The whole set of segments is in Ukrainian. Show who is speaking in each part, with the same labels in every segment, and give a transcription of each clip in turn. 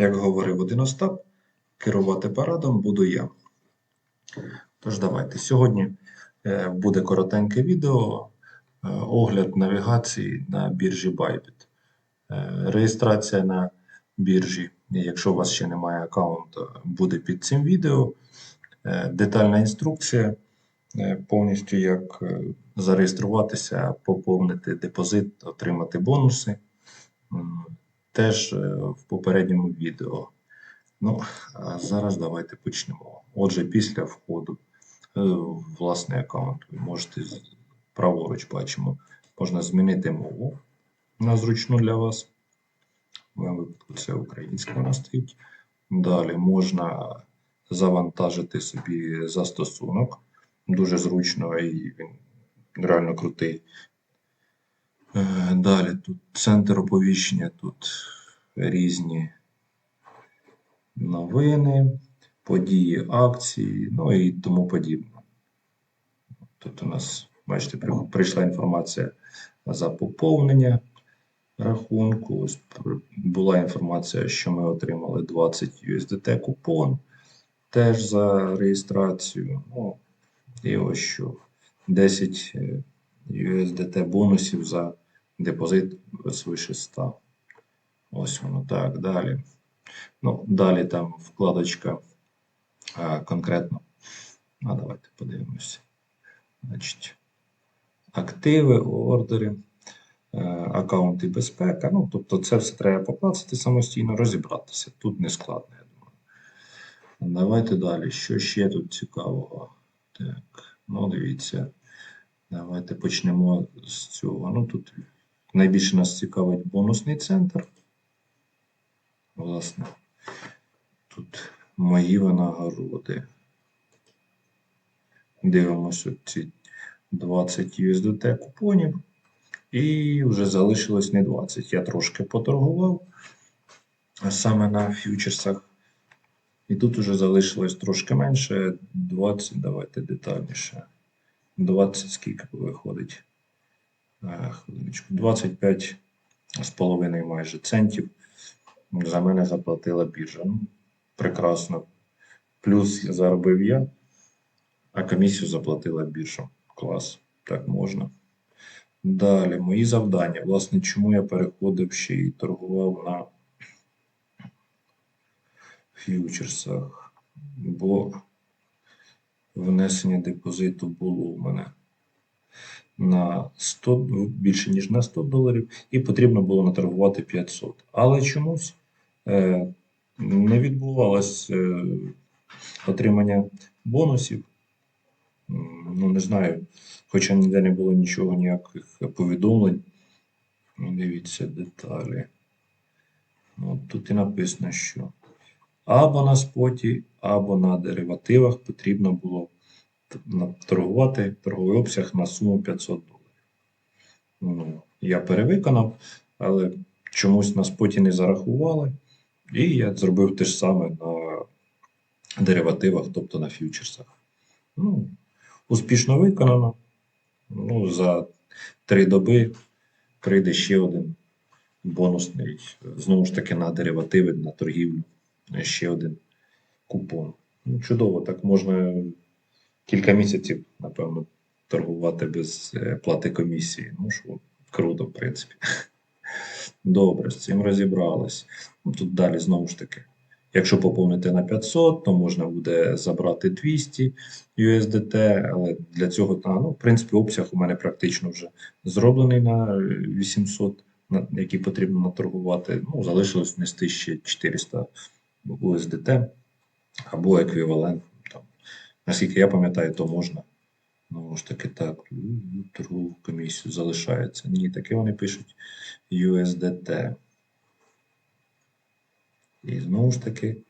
Speaker 1: Як говорив один Остап, керувати парадом буду я. Тож давайте. Сьогодні е, буде коротеньке відео, е, огляд навігації на біржі Bybit. Е, Реєстрація на біржі, якщо у вас ще немає аккаунту, буде під цим відео. Детальна інструкція повністю як зареєструватися, поповнити депозит, отримати бонуси. Теж е, в попередньому відео. Ну, а зараз давайте почнемо. Отже, після входу е, в власний аккаунт ви можете праворуч бачимо, можна змінити мову на зручну для вас. В моєму випадку це українська вона стоїть. Далі можна завантажити собі застосунок. Дуже зручно і він реально крутий. Е, Далі тут центр оповіщення, тут різні новини, події, акції, ну і тому подібне. Тут у нас, бачите, прийшла інформація за поповнення рахунку. Ось була інформація, що ми отримали 20 USDT купон теж за реєстрацію. Ну, і ось що 10 е, USDT бонусів за депозит свише 100. Ось воно так далі. Ну, далі там вкладочка а, конкретно. А давайте подивимося. Значить, активи, ордери, е, аккаунти безпека. Ну, тобто це все треба покласти самостійно, розібратися. Тут не складно, я думаю. Давайте далі. Що ще тут цікавого? Так, ну дивіться. Давайте почнемо з цього. Ну, тут найбільше нас цікавить бонусний центр. Власне, тут мої винагороди. Дивимося ці 20 USDT купонів. І вже залишилось не 20. Я трошки поторгував а саме на фьючерсах. І тут вже залишилось трошки менше. 20, давайте детальніше. 20 скільки виходить? Е, Хвилиночку. 25 з половиною майже центів. За мене заплатила біржа. Ну, прекрасно. Плюс заробив я, а комісію заплатила біржа. Клас. Так можна. Далі, мої завдання. Власне, чому я переходив ще і торгував на фьючерсах? Бо внесення депозиту було у мене на 100, більше ніж на 100 доларів, і потрібно було наторгувати 500. Але чомусь е, не відбувалось е, отримання бонусів. Ну, не знаю, хоча ніде не було нічого, ніяких повідомлень. Ну, Дивіться деталі. Ну, тут і написано, що або на споті, або на деривативах потрібно було торгувати торговий обсяг на суму 500 доларів. Ну, я перевиконав, але чомусь на споті не зарахували. І я зробив те ж саме на деривативах, тобто на фьючерсах. Ну, успішно виконано. Ну, за три доби прийде ще один бонусний, знову ж таки, на деривативи, на торгівлю. Ще один купон. Ну, чудово, так можна кілька місяців, напевно, торгувати без е, плати комісії. Ну що, круто, в принципі. Добре, з цим розібрались. Ну, тут далі знову ж таки. Якщо поповнити на 500, то можна буде забрати 200 USDT, але для цього, ну, в принципі, обсяг у мене практично вже зроблений на е, 800, на які потрібно наторгувати. Ну, залишилось внести ще 400 USDT або еквівалент. Наскільки я пам'ятаю, то можна. Ну ж таки так, м, торгову комісію залишається. Ні, таке вони пишуть USDT. І знову ж таки,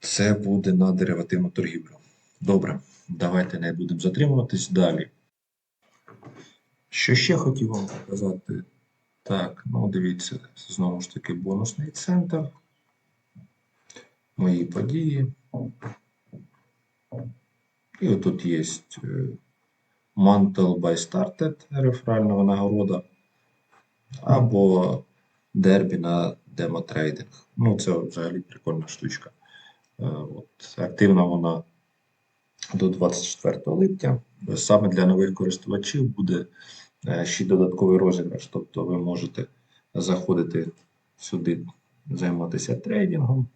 Speaker 1: це буде на деривативну торгівлю. Добре, давайте не будемо затримуватись далі. Що ще хотів вам показати? Так, ну дивіться, знову ж таки, бонусний центр. Мої події. І отут є Mantle by Started, реферальна нагорода, або дербі на демотрейдинг. Ну, це взагалі прикольна штучка. Е, От, активна вона до 24 липня. Саме для нових користувачів буде е, ще додатковий розіграш. Тобто ви можете заходити сюди, займатися трейдингом, е,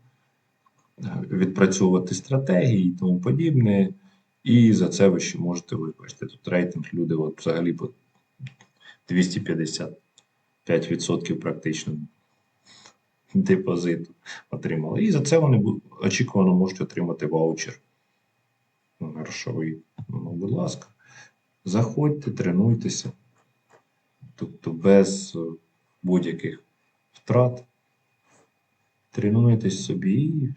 Speaker 1: відпрацьовувати стратегії і тому подібне. І за це ви ще можете вибачте. Тут рейтинг люди от взагалі по 255% практично депозиту отримали. І за це вони очікувано можуть отримати ваучер. Грошовий. Ну, будь ласка, заходьте, тренуйтеся. Тобто без е, будь-яких втрат. Тренуєтесь собі і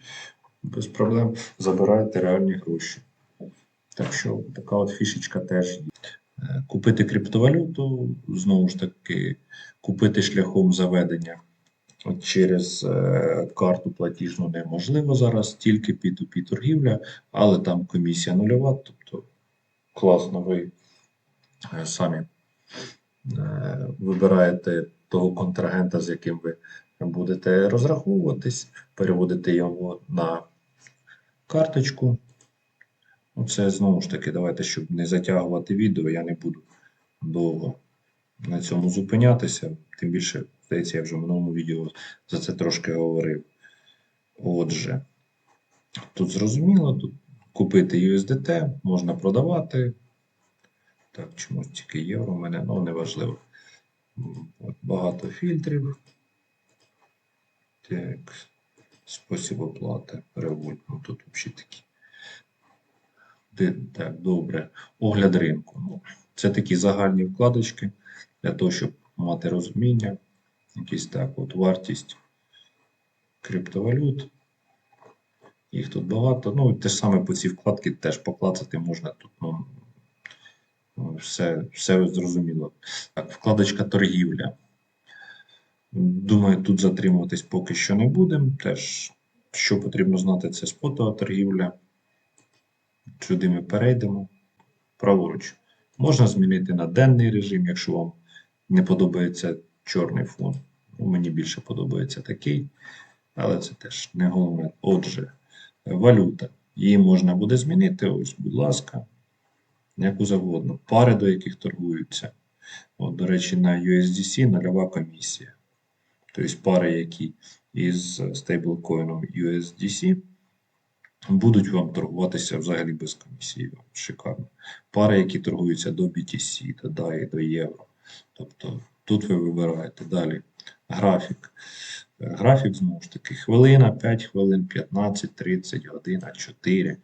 Speaker 1: без проблем забираєте реальні гроші. Так що така от фішечка теж є. Е, Купити криптовалюту, знову ж таки, купити шляхом заведення через е, карту платіжну неможливо зараз, тільки P2P торгівля, але там комісія нульова, тобто класно ви е, самі вибираєте того контрагента, з яким ви будете розраховуватись, переводите його на карточку. Ну, Це знову ж таки, давайте, щоб не затягувати відео, я не буду довго на цьому зупинятися. Тим більше, здається, я вже в минулому відео за це трошки говорив. Отже, тут зрозуміло, тут купити USDT, можна продавати. Так, чомусь тільки євро у мене, ну неважливо. Багато фільтрів. Так, спосіб оплати, револьт. Ну, тут взагалі такі. Так, добре. Огляд ринку. Ну, це такі загальні вкладочки для того, щоб мати розуміння. Якісь так, от вартість криптовалют. Їх тут багато. Ну, те ж саме по цій вкладці теж поклацати можна тут. Ну, все, все зрозуміло. Так, вкладочка торгівля. Думаю, тут затримуватись поки що не будемо. Теж, що потрібно знати, це спотова торгівля. Сюди ми перейдемо. Праворуч. Можна змінити на денний режим, якщо вам не подобається чорний фон. Ну, мені більше подобається такий, але це теж не головне. Отже, валюта. Її можна буде змінити. Ось, будь ласка, яку завгодно. Пари, до яких торгуються. От, до речі, на USDC нульова комісія. Тобто пари, які із стейблкоїном USDC будуть вам торгуватися взагалі без комісії. Шикарно. Пари, які торгуються до BTC, до DAI, до євро. Тобто тут ви вибираєте далі графік. Е, Графік знову ж таки хвилина, 5 хвилин, 15, 30, година, 4,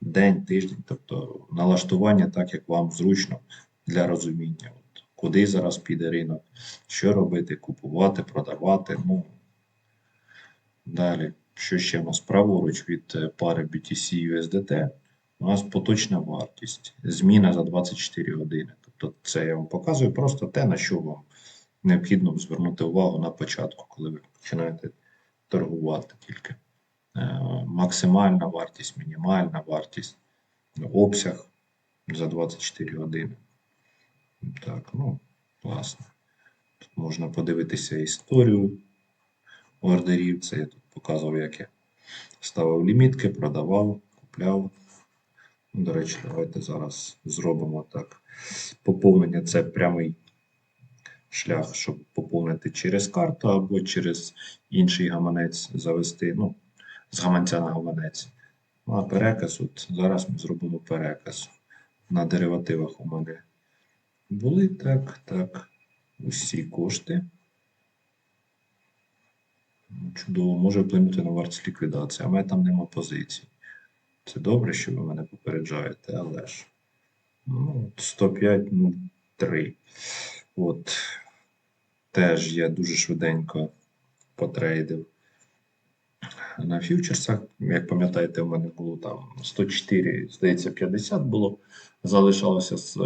Speaker 1: день, тиждень. Тобто налаштування так, як вам зручно для розуміння. Куди зараз піде ринок, що робити, купувати, продавати. Ну, далі. Що ще в нас праворуч від е, пари BTC USDT? У нас поточна вартість. Зміна за 24 години. Тобто це я вам показую просто те, на що вам необхідно звернути увагу на початку, коли ви починаєте торгувати тільки. Е, Максимальна вартість, мінімальна вартість, обсяг за 24 години. Так, ну, класно. Тут можна подивитися історію ордерів. Це я тут показував, як я ставив лімітки, продавав, купляв. Ну, До речі, давайте зараз зробимо так. Поповнення це прямий шлях, щоб поповнити через карту або через інший гаманець завести, ну, з гаманця на гаманець. Ну, а переказ, от зараз ми зробимо переказ. На деривативах у мене були так, так. Усі кошти. Ну, Чудово, може вплинути на вартість ліквідації, а в мене там нема позицій. Це добре, що ви мене попереджаєте, але ж. Ну, 105, ну, 3. От. Теж я дуже швиденько потрейдив на фьючерсах. Як пам'ятаєте, у мене було там 104, здається, 50 було. Залишалося з.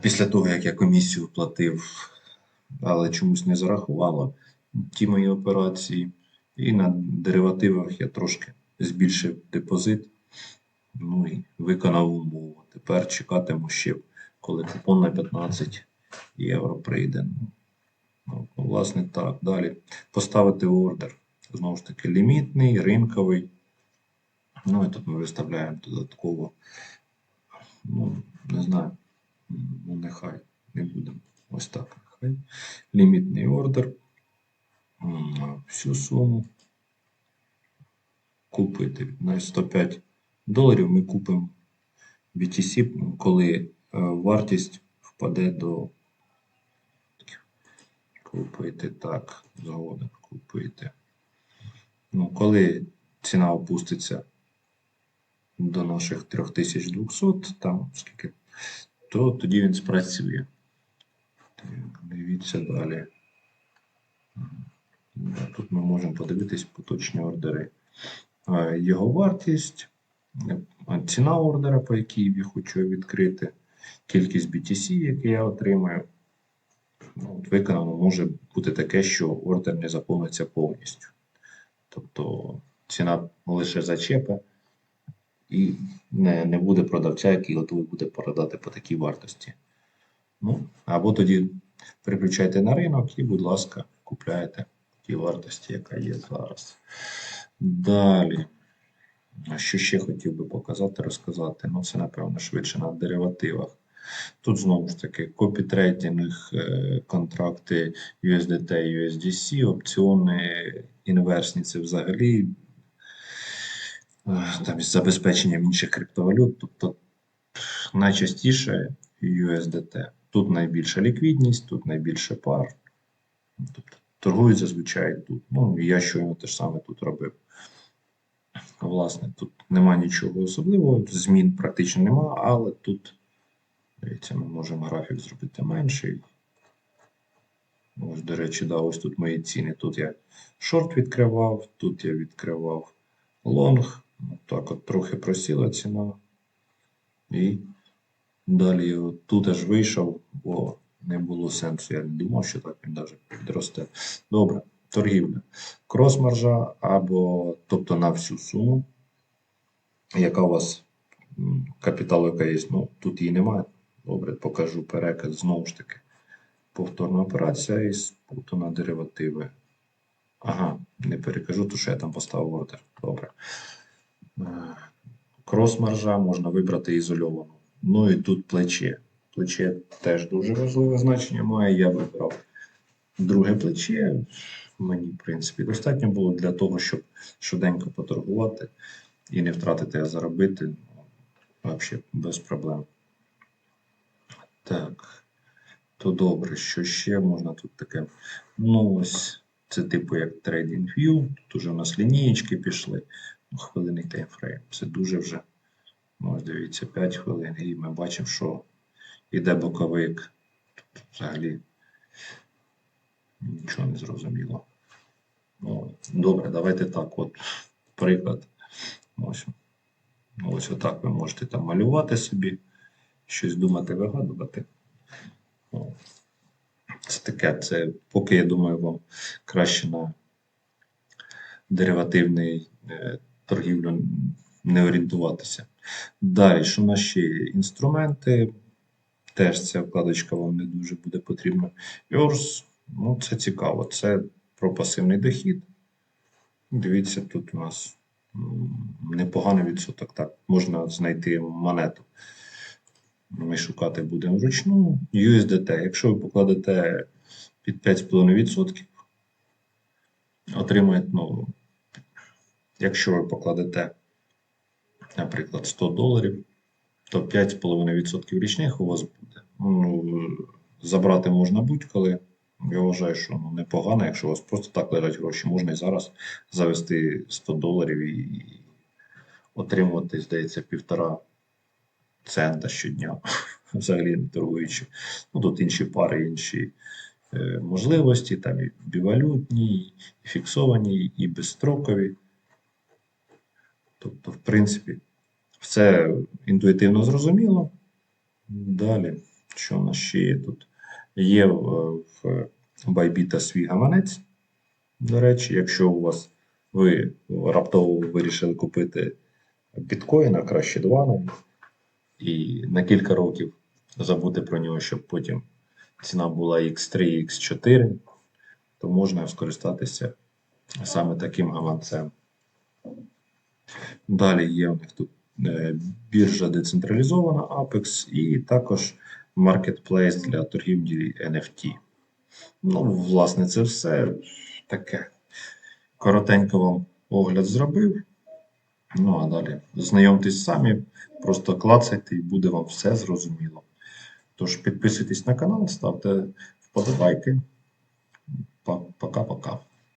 Speaker 1: Після того, як я комісію платив, але чомусь не зарахувало ті мої операції. І на деривативах я трошки збільшив депозит. Ну і виконав умову. Тепер чекатиму ще, коли купон на 15 євро прийде. Ну, Ну, власне, так. Далі. Поставити ордер. Знову ж таки, лімітний, ринковий. Ну і тут ми виставляємо додатково. Ну, не знаю. Ну, нехай не будемо. Ось так. Нехай. Лімітний ордер. Всю суму. Купити. На 105 доларів ми купимо BTC, коли е, вартість впаде до. Купити так, згоден, купити. Ну, коли ціна опуститься до наших 3200, там скільки, то тоді він спрацює. Так, Дивіться далі. Тут ми можемо подивитись поточні ордери. Його вартість, ціна ордера, по якій я хочу відкрити, кількість BTC, яке я отримаю. Ну, от виконано може бути таке, що ордер не заповниться повністю. Тобто ціна лише зачепе, і не, не буде продавця, який готовий буде продати по такій вартості. Ну, або тоді переключайте на ринок і, будь ласка, купляєте ті вартості, яка є зараз. Далі. Що ще хотів би показати, розказати? Ну, це, напевно, швидше на деривативах. Тут знову ж таки копітрейдинг, е, контракти USDT, USDC, опціони інверсні це взагалі там із забезпеченням інших криптовалют. Тобто найчастіше USDT. Тут найбільша ліквідність, тут найбільше пар. Тобто торгують зазвичай тут. Ну, я щойно те ж саме тут робив. Власне, тут нема нічого особливого, змін практично нема, але тут, дивіться, ми можемо графік зробити менший. Ось, до речі, да, ось тут мої ціни. Тут я шорт відкривав, тут я відкривав лонг. Так от трохи просіла ціна. І далі тут аж вийшов, бо не було сенсу. Я не думав, що так він навіть підросте. Добре, торгівля. Крос-маржа або тобто на всю суму, яка у вас капітал, яка є, ну тут її немає. Добре, покажу переказ знову ж таки. Повторна операція із путу на деривативи. Ага, не перекажу, то що я там поставив ордер. Добре. Е, Крос-маржа можна вибрати ізольовану. Ну і тут плече. Плече теж дуже важливе значення має. Я вибрав друге плече. Мені, в принципі, достатньо було для того, щоб швиденько поторгувати і не втратити, а заробити. Взагалі без проблем. Так. То добре, що ще можна тут таке. Ну, ось це типу як TradingView. Тут уже у нас лінієчки пішли. Ну, хвилинний таймфрейм. Це дуже вже. Ну, ось дивіться, 5 хвилин. І ми бачимо, що йде боковик. Тут взагалі нічого не зрозуміло. Ну, добре, давайте так. От приклад. Ось. Ну, Ось отак ви можете там малювати собі, щось думати, вигадувати. О, Це таке, це поки я думаю, вам краще на деривативний е, торгівлю не орієнтуватися. Далі, що у нас ще є? Інструменти. Теж ця вкладочка вам не дуже буде потрібна. Yours, ну це цікаво. Це про пасивний дохід. Дивіться, тут у нас непоганий відсоток. Так, можна знайти монету. Ми шукати будемо вручну. USDT. Якщо ви покладете під 5,5%, отримаєте, ну, якщо ви покладете, наприклад, 100 доларів, то 5,5% річних у вас буде. Ну, забрати можна будь-коли. Я вважаю, що ну, непогано, якщо у вас просто так лежать гроші, можна і зараз завести 100 доларів і отримувати, здається, півтора цента щодня, взагалі не торгуючи. Ну, тут інші пари, інші е, можливості, там і бівалютні, і фіксовані, і безстрокові. Тобто, в принципі, все інтуїтивно зрозуміло. Далі, що у нас ще є тут? Є в, в Bybit свій гаманець. До речі, якщо у вас ви раптово вирішили купити біткоін, а краще два і на кілька років забути про нього, щоб потім ціна була X3, X4, то можна скористатися саме таким гаманцем. Далі є у них тут е, біржа децентралізована Apex і також маркетплейс для торгівлі NFT. Ну, власне, це все таке. Коротенько вам огляд зробив. Ну, а далі знайомтесь самі, просто клацайте і буде вам все зрозуміло. Тож підписуйтесь на канал, ставте вподобайки. Пока-пока.